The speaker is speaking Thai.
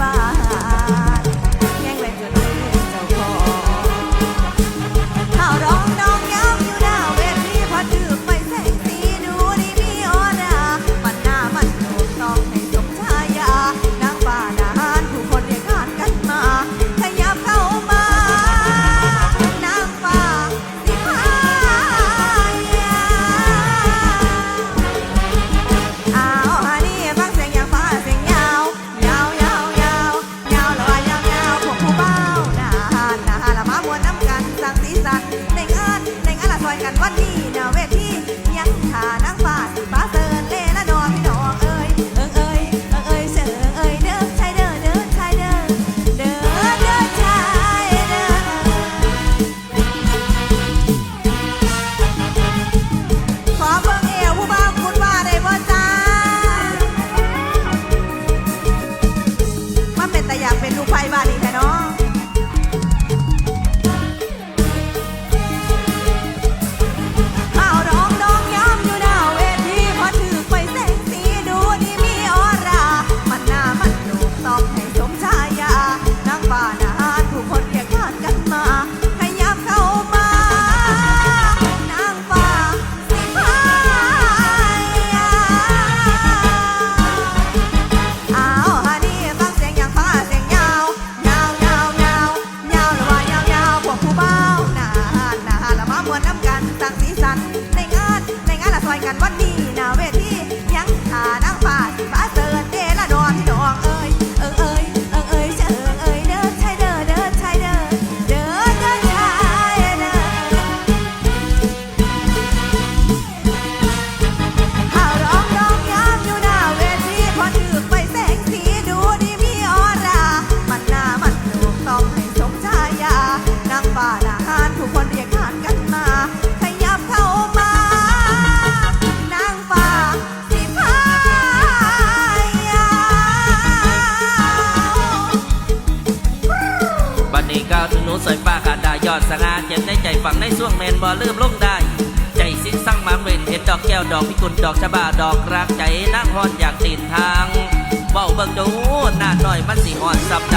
บ้า อยกันวันนี้นาเวทียังทานั่งฟ้าสิ like and what สวถึงหนูสอยฟ้าขาดายอดสง่าเจ็บในใจฝังในส่วงเมนบ่ลืมลงได้ ใจสิ้นสั่งมาเวนเห็นดอกแก้วดอกพิกุลดอกชะบาดอกรักใจนั่งฮอนอยากตีนทางเบ้าเบิ่งดูหน้าหน่อยมันสิฮอนสับใจ